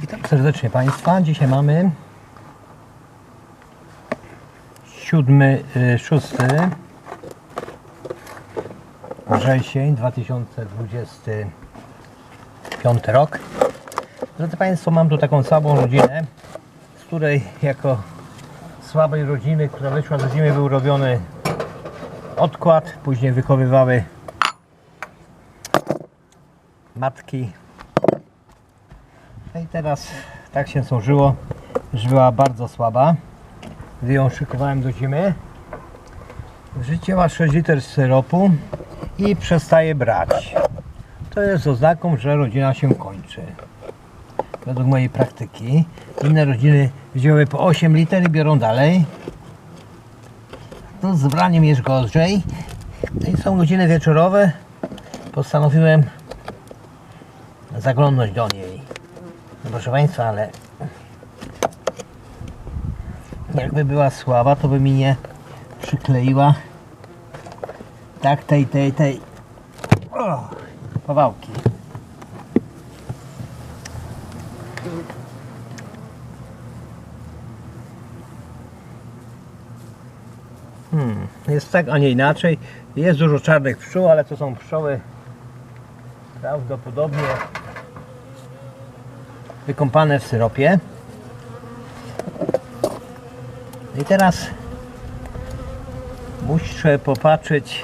Witam serdecznie Państwa. Dzisiaj mamy 7, y, 6 wrzesień 2025 rok. Drodzy Państwo, mam tu taką słabą rodzinę, z której jako słabej rodziny, która wyszła z zimy, był robiony odkład, później wychowywały matki. No i teraz tak się służyło, że była bardzo słaba. Gdy ją szykowałem do zimy, wrzuciła 6 liter syropu i przestaje brać. To jest oznaką, że rodzina się kończy. Według mojej praktyki. Inne rodziny wzięły po 8 liter i biorą dalej. No z braniem jest gorzej. No i są godziny wieczorowe. Postanowiłem zaglądnąć do niej. No proszę Państwa, ale jakby była słaba, to by mi nie przykleiła tak tej, tej, tej o, powałki. Hmm, jest tak, a nie inaczej. Jest dużo czarnych pszczół, ale to są pszczoły prawdopodobnie wykąpane w syropie. I teraz muszę popatrzeć,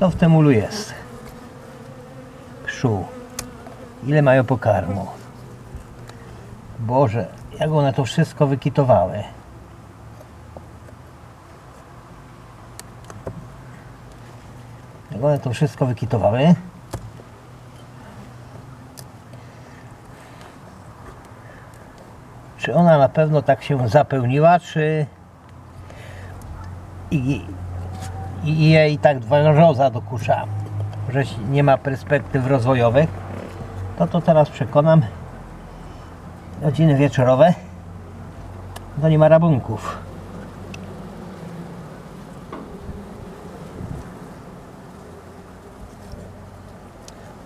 co w tym ulu jest. Pszczół. Ile mają pokarmu? Boże, jak one to wszystko wykitowały. Jak one to wszystko wykitowały. Czy ona na pewno tak się zapełniła, czy i, i jej tak wąroza dokucza, że nie ma perspektyw rozwojowych? To to teraz przekonam. Godziny wieczorowe. To nie ma rabunków.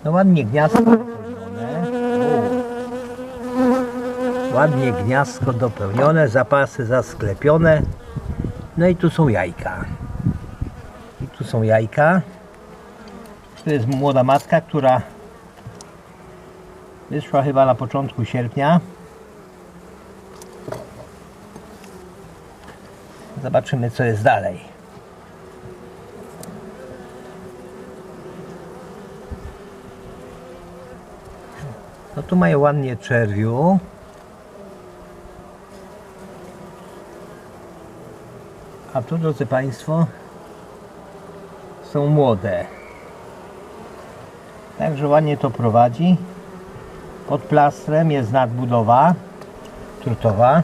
No ładnie gniazdko dopełnione. U. Ładnie gniazdko dopełnione, zapasy zasklepione. No i tu są jajka. I tu są jajka. Tu jest młoda matka, która wyszła chyba na początku sierpnia. Zobaczymy co jest dalej. No tu mają ładnie czerwiu. A tu, drodzy Państwo, są młode. Także ładnie to prowadzi. Pod plastrem jest nadbudowa trutowa.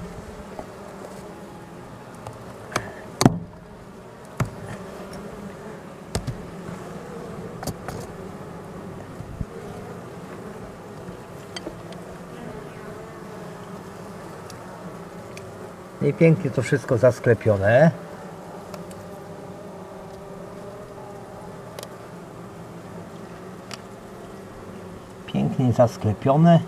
I pięknie to wszystko zasklepione. Pięknie zasklepione.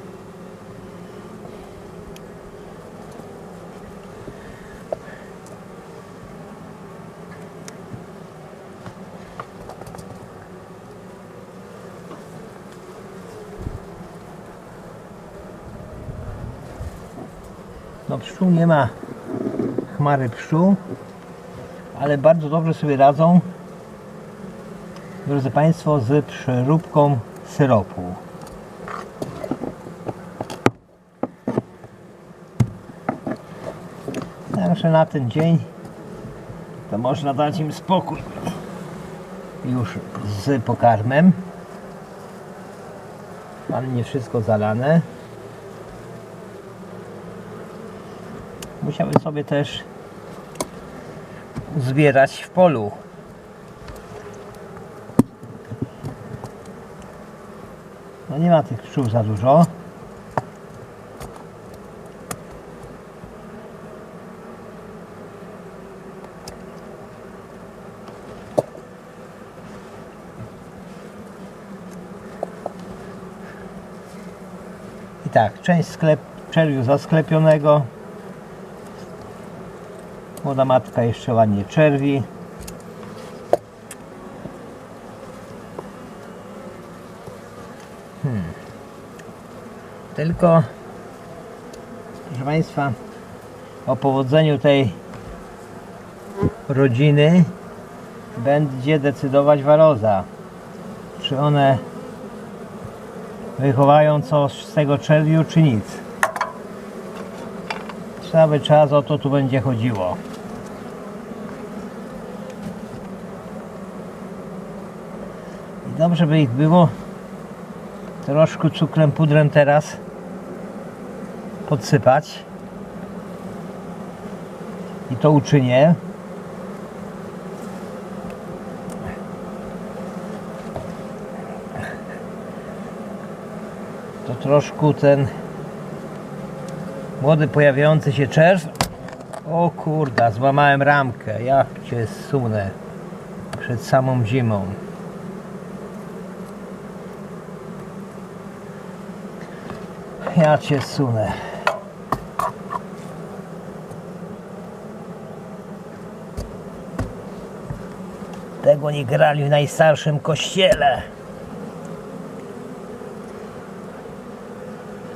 No pszczół nie ma chmary pszczół, ale bardzo dobrze sobie radzą, drodzy Państwo, z przeróbką syropu. Także na ten dzień to można dać im spokój już z pokarmem. Ładnie wszystko zalane. musiały sobie też zbierać w polu. No nie ma tych pszczół za dużo. Tak, część sklep, czerwiu zasklepionego. Młoda matka jeszcze ładnie czerwi. Hmm. Tylko, proszę Państwa, o powodzeniu tej rodziny będzie decydować waroza. Czy one wychowają coś z tego czerwiu, czy nic. Cały czas o to tu będzie chodziło. I dobrze by ich było troszkę cukrem pudrem teraz podsypać. I to uczynię. To troszkę ten młody pojawiający się czerw. O kurda, złamałem ramkę. Jak cię sunę przed samą zimą. Ja cię sunę. Tego nie grali w najstarszym kościele.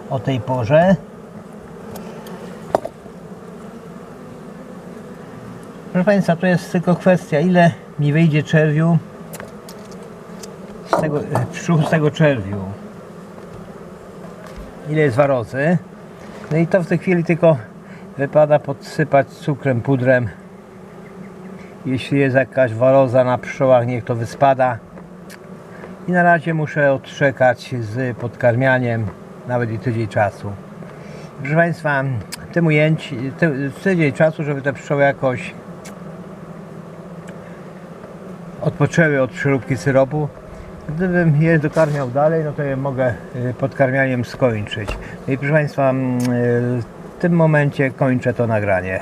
O tej porze. Proszę Państwa, to jest tylko kwestia, ile mi wyjdzie czerwiu z tego, z tego czerwiu. Ile jest warozy. No i to w tej chwili tylko wypada podsypać cukrem, pudrem. Jeśli jest jakaś waroza na pszczołach, niech to wyspada. I na razie muszę odczekać z podkarmianiem nawet i tydzień czasu. Proszę Państwa, tym ujęć, ty, tydzień czasu, żeby te pszczoły jakoś odpoczęły od przeróbki syropu. Gdybym je dokarmiał dalej, no to je mogę y, podkarmianiem skończyć. No i proszę Państwa, y, w tym momencie kończę to nagranie.